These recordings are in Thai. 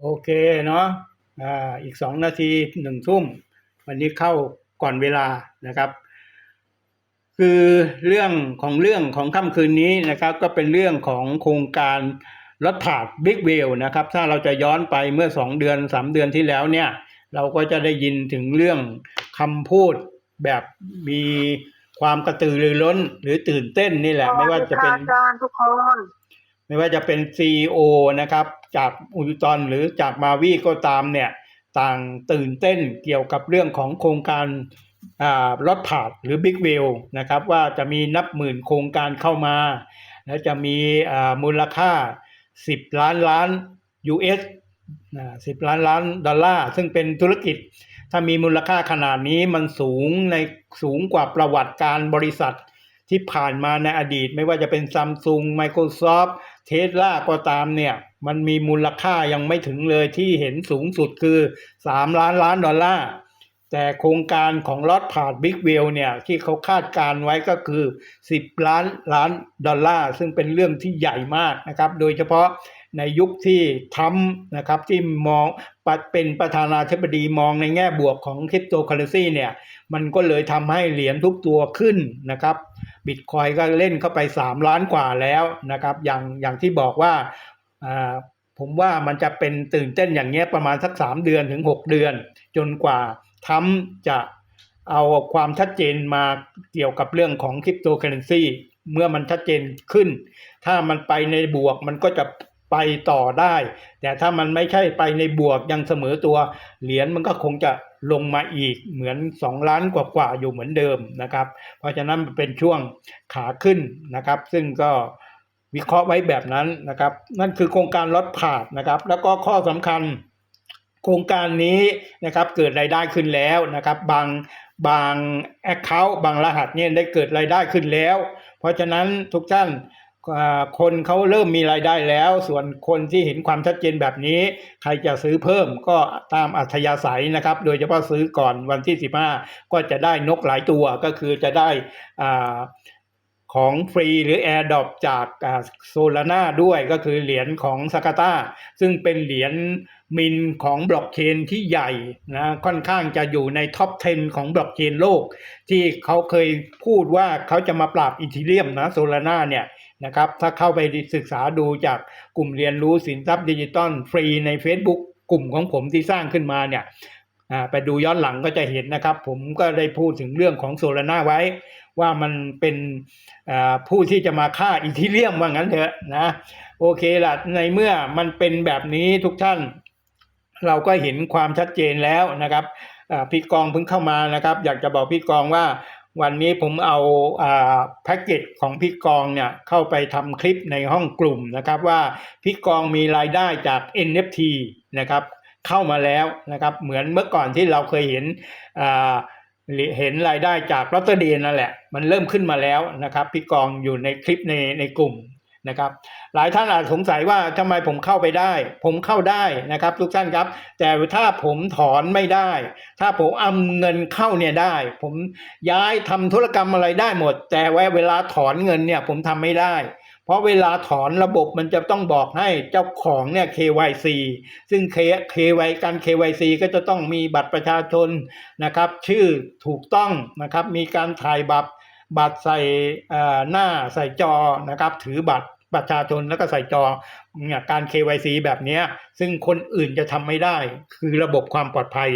โอเคเนาะอ่าอีกสองนาทีหนึ่งทุ่ม วันนี้เข้าก่อนเวลานะครับ คือเรื่องของเรื่องของค่ำคืนนี้นะครับ ก็เป็นเรื่องของโครงการรถผานบิ๊กเวลนะครับ ถ้าเราจะย้อนไปเมื่อสองเดือนสามเดือนที่แล้วเนี่ย เราก็จะได้ยินถึงเรื่องคำพูดแบบมีความกระตือรือร้นหรือตื่นเต้นนี่แหละ ไม่ว่าจะเป็นอาจารย์ทุกคน ไม่ว่าจะเป็น CEO นะครับจากอุตอนหรือจากมาวีก็ตามเนี่ยต่างตื่นเต้นเกี่ยวกับเรื่องของโครงการรถผานหรือ Big w h e e l นะครับว่าจะมีนับหมื่นโครงการเข้ามา และจะมีมูลค่า 10 ล้านล้าน US 10 ล้านล้านดอลลาร์ ซึ่งเป็นธุรกิจ ถ้ามีมูลค่าขนาดนี้มันสูงในสูงกว่าประวัติการบริษัทที่ผ่านมาในอดีต ไม่ว่าจะเป็น Samsung Microsoft เทสลาก็ตามเนี่ย มันมีมูลค่ายังไม่ถึงเลยที่เห็นสูงสุดคือ 3 ล้านล้านดอลลาร์แต่โครงการของลอตผ่านบิ๊กเวลเนี่ย ที่เขาคาดการไว้ก็คือ 10 ล้านล้านดอลลาร์ ซึ่งเป็นเรื่องที่ใหญ่มากนะครับ โดยเฉพาะในยุคที่ทรัมนะครับที่มองปะเป็นประธานาธิบดีมองในแง่บวกของคริปโตเคอเรนซีเนี่ย มันก็เลยทำให้เหรียญทุกตัวขึ้นนะครับ บิตคอยก็เล่นเข้าไป 3 ล้านกว่าแล้วนะครับ อย่างอย่างที่บอกว่าผมว่ามันจะเป็นตื่นเต้นอย่างเงี้ยประมาณสัก 3 เดือนถึง 6 เดือน จนกว่าทั้มจะเอาความชัดเจนมาเกี่ยวกับเรื่องของคริปโตเคอเรนซีเมื่อมันชัดเจนขึ้น ถ้ามันไปในบวกมันก็จะ ไปต่อได้ แต่ถ้ามันไม่ใช่ไปในบวกยังเสมอตัว เหรียญมันก็คงจะลงมาอีกเหมือน 2 ล้านกว่าๆอยู่เหมือนเดิมนะครับ เพราะฉะนั้นเป็นช่วงขาขึ้นนะครับ ซึ่งก็วิเคราะห์ไว้แบบนั้นนะครับ นั่นคือโครงการลดผานนะครับ แล้วก็ข้อสำคัญโครงการนี้นะครับเกิดรายได้ขึ้นแล้วนะครับ บางบางแอคเคาท์บางรหัสเนี่ยได้เกิดรายได้ขึ้นแล้ว เพราะฉะนั้นทุกท่าน คนเขาเริ่มมีรายได้แล้ว ส่วนคนที่เห็นความชัดเจนแบบนี้ ใครจะซื้อเพิ่มก็ตามอัธยาศัยนะครับ โดยเฉพาะซื้อก่อนวันที่ 15 ก็จะได้นกหลายตัวก็คือจะได้อ่า ของฟรีหรือ AirDrop จากโซลาร่าด้วยก็คือเหรียญของซากาตาซึ่งเป็นเหรียญมินของบล็อกเชนที่ใหญ่นะค่อนข้างจะอยู่ในท็อป 10 ของบล็อกเชนโลก ที่เขาเคยพูดว่าเขาจะมาปราบอีทีเรียมนะโซลาร่าเนี่ยนะครับถ้าเข้าไปศึกษาดูจากกลุ่มเรียนรู้สินทรัพย์ดิจิตอลฟรีใน Facebook กลุ่มของผมที่สร้างขึ้นมาเนี่ยไปดูย้อนหลังก็จะเห็นนะครับ ผมก็ได้พูดถึงเรื่องของโซลาร่าไว้ ว่ามันเป็นผู้ที่จะมาฆ่าอีทีเรียมว่างั้นเถอะนะโอเคละในเมื่อมันเป็นแบบนี้ทุกท่าน เราก็เห็นความชัดเจนแล้วนะครับพี่กองเพิ่งเข้ามานะครับ อยากจะบอกพี่กองว่าวันนี้ผมเอาอ่าแพ็กเกจของพี่กองเนี่ยเข้าไปทำคลิปในห้องกลุ่มนะครับว่าพี่กองมีรายได้จาก NFT นะครับเข้ามาแล้วนะครับเหมือนเมื่อก่อนที่เราเคยเห็นอ่า เห็นรายได้จากลอตเตอรี่นั่นแหละ มันเริ่มขึ้นมาแล้วนะครับพี่กองอยู่ในคลิปในในกลุ่มนะครับ หลายท่านอาจสงสัยว่าทำไมผมเข้าไปได้ ผมเข้าได้นะครับ ทุกท่านครับ แต่ถ้าผมถอนไม่ได้ ถ้าผมเอาเงินเข้าเนี่ยได้ ผมย้ายทำธุรกรรมอะไรได้หมด แต่ว่าเวลาถอนเงินเนี่ยผมทำไม่ได้ เพราะเวลาถอนระบบมันจะต้องบอกให้เจ้าของเนี่ย KYC ซึ่ง K- KY การ KYC ก็จะต้องมีบัตรประชาชนนะครับ ชื่อถูกต้องนะครับ มีการถ่ายบัตรบัตรใส่อ่อหน้าใส่จอนะครับ ถือบัตรประชาชนแล้วก็ใส่จอเนี่ยการ KYC แบบนี้ซึ่งคนอื่นจะทำไม่ได้ คือระบบความปลอดภัย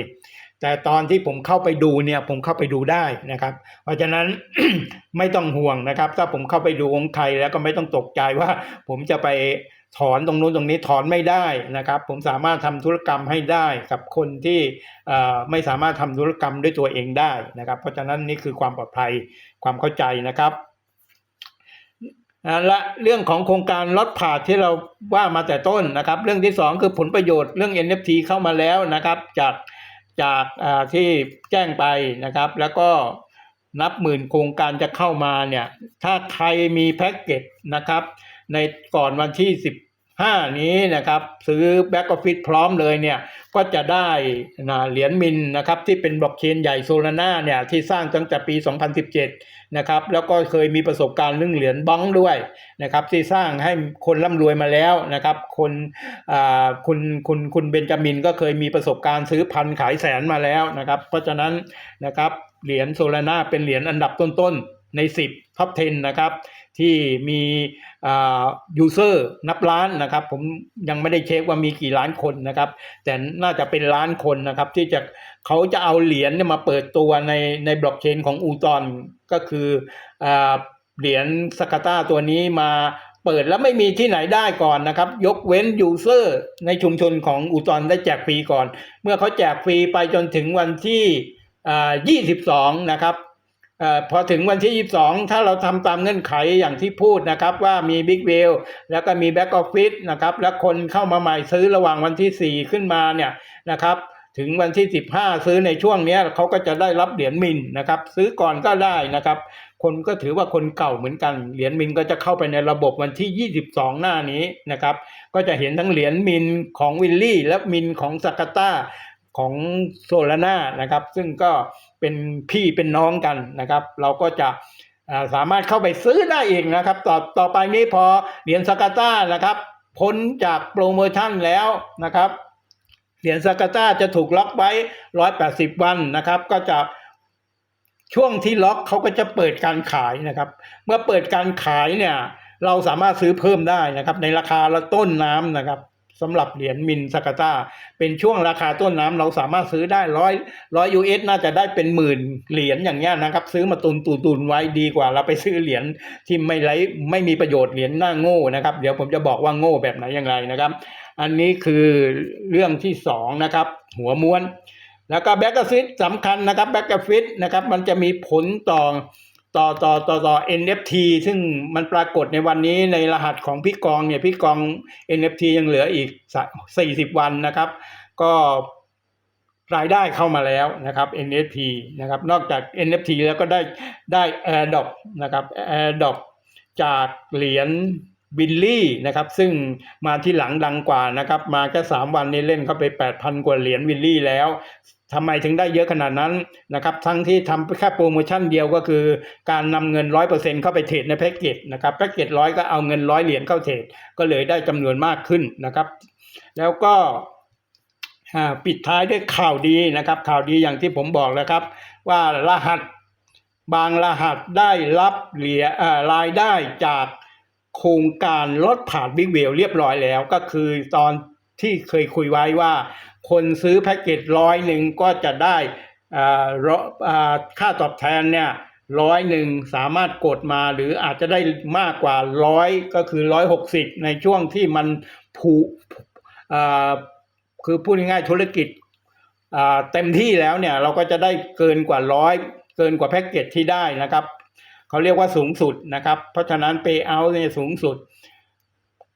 แต่ตอนที่ผมเข้าไปดูเนี่ยผมเข้าไปดูได้นะครับ เพราะฉะนั้นไม่ต้องห่วงนะครับ ถ้าผมเข้าไปดูองค์ใครแล้วก็ไม่ต้องตกใจว่า ผมจะไปถอนตรงนู้นตรงนี้ถอนไม่ได้นะครับ ผมสามารถทำธุรกรรมให้ได้กับคนที่ไม่สามารถทำธุรกรรมด้วยตัวเองได้นะครับ เพราะฉะนั้นนี่คือความปลอดภัยความเข้าใจนะครับและเรื่องของโครงการลดผ่าที่เราว่ามาแต่ต้นนะครับ เรื่องที่สองคือผลประโยชน์เรื่อง NFT เข้ามาแล้วนะครับ จาก จากอ่าที่แจ้งไปนะครับ แล้วก็นับหมื่นโครงการจะเข้ามาเนี่ยถ้าใครมีแพ็กเกจนะครับ ในก่อนวันที่ 15นี้นะครับซื้อแบ็กออฟฟิศพร้อมเลยเนี่ยก็จะได้นะเหรียญมินนะครับที่เป็นบล็อกเชนใหญ่โซลาร่าเนี่ยที่สร้างตั้งแต่ปี 2017 นะครับแล้วก็เคยมีประสบการณ์เรื่องเหรียญบ้องด้วยนะครับที่สร้างให้คนร่ำรวยมาแล้วนะครับคนอ่าคุณคุณคุณเบนจามินก็เคยมีประสบการณ์ซื้อพันขายแสนมาแล้วนะครับเพราะฉะนั้นนะครับเหรียญโซลาร่าเป็นเหรียญอันดับต้นๆใน 10ท็อป10 นะครับ ที่มียูเซอร์นับล้านนะครับ ผมยังไม่ได้เช็คว่ามีกี่ล้านคนนะครับ แต่น่าจะเป็นล้านคนนะครับ ที่จะเขาจะเอาเหรียญมาเปิดตัวในในบล็อกเชนของอูตอนก็คืออเหรียญสกาตาตัวนี้มาเปิดแล้วไม่มีที่ไหนได้ก่อนนะครับ ยกเว้นยูเซอร์ในชุมชนของอูตอนได้แจกฟรีก่อน เมื่อเขาแจกฟรีไปจนถึงวันที่ 22 นะครับ อพอถึงวันที่ 22 ถ้าเราทำตามเงื่อนไขอย่างที่พูดนะครับ ว่ามี Big w a l แล้วก็มี Back Office นะครับ แล้วคนเข้ามาใหม่ซื้อระหว่างวันที่ 4 ขึ้นมาเนี่ยนะครับถึงวันที่ 15 ซื้อในช่วงนี้เขาก็จะได้รับเหรียญมินนะครับ ซื้อก่อนก็ได้นะครับ คนก็ถือว่าคนเก่าเหมือนกัน เหรียญมินก็จะเข้าไปในระบบวันที่ 22 หน้านี้นะครับ ก็จะเห็นทั้งเหรียญมินของวิลลี่ และมินของสกาตา ของโซลาน่านะครับ ซึ่งก็เป็นพี่เป็นน้องกันนะครับ เราก็จะสามารถเข้าไปซื้อได้เองนะครับ ต่อต่อไปนี้พอเหรียญสกาต้านะครับ พ้นจากโปรโมชั่นแล้วนะครับเหรียญสกาต้าจะถูกล็อกไว้ 180 วันนะครับ ก็จะช่วงที่ล็อกเขาก็จะเปิดการขายนะครับ เมื่อเปิดการขายเนี่ย เราสามารถซื้อเพิ่มได้นะครับ ในราคาละต้นน้ำนะครับ สำหรับเหรียญมินสกาตาเป็นช่วงราคาต้นน้ำเราสามารถซื้อได้ร้อยร้อยยูเอสน่าจะได้เป็นหมื่นเหรียญอย่างเงี้ยนะครับ ซื้อมาตุนตุนตุนไว้ดีกว่า เราไปซื้อเหรียญที่ไม่ไรไม่มีประโยชน์เหรียญหน้าโง่นะครับ เดี๋ยวผมจะบอกว่าโง่แบบไหนอย่างไรนะครับ อันนี้คือเรื่องที่สองนะครับ หัวม้วน แล้วก็แบ็กกฟิตสำคัญนะครับแบ็กกฟิตนะครับมันจะมีผลต่อ ต่อต่อต่อต่อ NFT ซึ่งมันปรากฏในวันนี้ในรหัสของพี่กองเนี่ยพี่กอง NFT ยังเหลืออีกสี่สิบวันนะครับ ก็รายได้เข้ามาแล้วนะครับ NFT นะครับนอกจาก NFT แล้วก็ได้ได้ AirDrop นะครับ AirDrop จากเหรียญ บิลลี่นะครับซึ่งมาที่หลังดังกว่านะครับมาแค่สามวันนี้เล่นเข้าไป 8,000 กว่าเหรียญวิลลี่แล้วทำไมถึงได้เยอะขนาดนั้นนะครับทั้งที่ทำแค่โปรโมชั่นเดียวก็คือ การนำเงิน 100%เข้าไปเทรดในแพ็กเกจนะครับแพ็กเกจร้อยก็เอาเงินร้อยเหรียญเข้าเทรดก็เลยได้จำนวนมากขึ้นนะครับ แล้วก็ปิดท้ายด้วยข่าวดีนะครับ ข่าวดีอย่างที่ผมบอกแล้วครับ ว่ารหัสบางรหัสได้รับเหรียญรายได้จาก โครงการลดผ่านบิ๊กเวลเรียบร้อยแล้วก็คือตอนที่เคยคุยไว้ว่า คนซื้อแพ็กเกจร้อยหนึ่งก็จะได้ค่าตอบแทนเนี่ยร้อยหนึ่งสามารถกดมาหรืออาจจะได้มากกว่าร้อยก็คือร้อยหกสิบในช่วงที่มันผูคือพูดง่ายๆธุรกิจเต็มที่แล้วเนี่ยเราก็จะได้เกินกว่าร้อยเกินกว่าแพ็กเกจที่ได้นะครับ เขาเรียกว่าสูงสุดนะครับ เพราะฉะนั้น pay out เนี่ยสูงสุด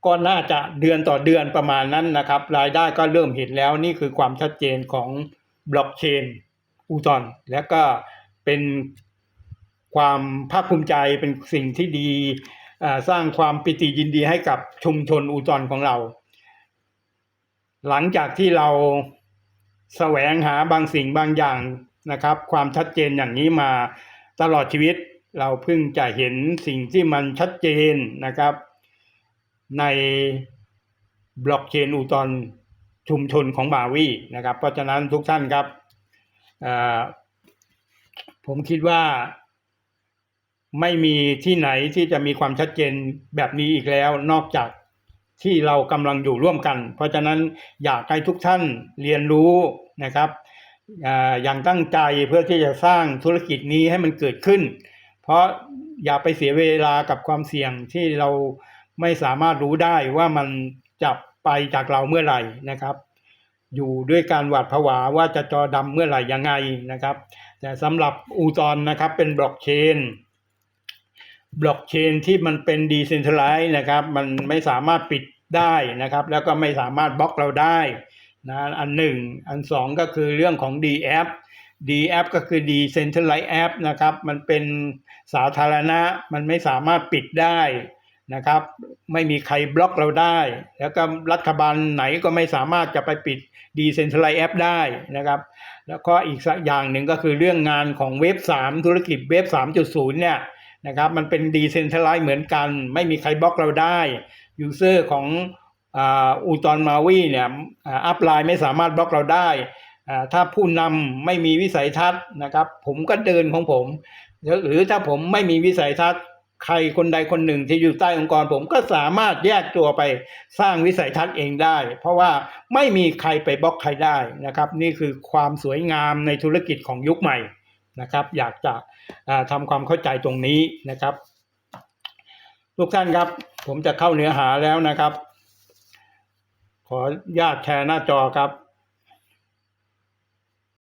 ก็น่าจะเดือนต่อเดือนประมาณนั้นนะครับ รายได้ก็เริ่มเห็นแล้วนี่คือความชัดเจนของบล็อกเชนอูตอนและก็เป็นความภาคภูมิใจเป็นสิ่งที่ดีสร้างความปิติยินดีให้กับชุมชนอูตอนของเรา หลังจากที่เราแสวงหาบางสิ่งบางอย่างนะครับ ความชัดเจนอย่างนี้มาตลอดชีวิต เราเพิ่งจะเห็นสิ่งที่มันชัดเจนนะครับ ในบล็อกเชนอูตอนชุมชนของบาวีนะครับ เพราะฉะนั้นทุกท่านครับ ผมคิดว่าไม่มีที่ไหนที่จะมีความชัดเจนแบบนี้อีกแล้ว นอกจากที่เรากำลังอยู่ร่วมกัน เพราะฉะนั้นอยากให้ทุกท่านเรียนรู้นะครับอย่างตั้งใจเพื่อที่จะสร้างธุรกิจนี้ให้มันเกิดขึ้น เพราะอย่าไปเสียเวลากับความเสี่ยงที่เราไม่สามารถรู้ได้ว่ามันจะไปจากเราเมื่อไหร่นะครับ อยู่ด้วยการหวาดผวาว่าจะจอดำเมื่อไหร่ยังไงนะครับ แต่สำหรับอูตอนนะครับเป็นบล็อกเชนบล็อกเชนที่มันเป็นดีเซนท r ไลซ์นะครับ มันไม่สามารถปิดได้นะครับ แล้วก็ไม่สามารถบล็อกเราได้นะอันหนึ่ง อันสองก็คือเรื่องของ D app D app ก็คือ Decentralized app นะครับ มันเป็นสาธารณะ มันไม่สามารถปิดได้นะครับ ไม่มีใครบล็อกเราได้ แล้วก็รัฐบาลไหนก็ไม่สามารถจะไปปิด Decentralized App ได้นะครับ แล้วก็อีกสักอย่างหนึ่งก็คือเรื่องงานของเว็บ 3 ธุรกิจเว็บ 3.0 เนี่ยนะครับ มันเป็น Decentralized เหมือนกัน ไม่มีใครบล็อกเราได้ ยูเซอร์ของอูตอนมาวีเนี่ยอัพไลน์ไม่สามารถบล็อกเราได้ ถ้าผู้นำไม่มีวิสัยทัศน์นะครับ ผมก็เดินของผม หรือถ้าผมไม่มีวิสัยทัศน์ ใครคนใดคนหนึ่งที่อยู่ใต้องค์กร ผมก็สามารถแยกตัวไปสร้างวิสัยทัศน์เองได้ เพราะว่าไม่มีใครไปบล็อกใครได้นะครับ นี่คือความสวยงามในธุรกิจของยุคใหม่นะครับ อยากจะอ่าทำความเข้าใจตรงนี้นะครับทุกท่านครับ ผมจะเข้าเนื้อหาแล้วนะครับ ขอญาตแชร์หน้าจอครับ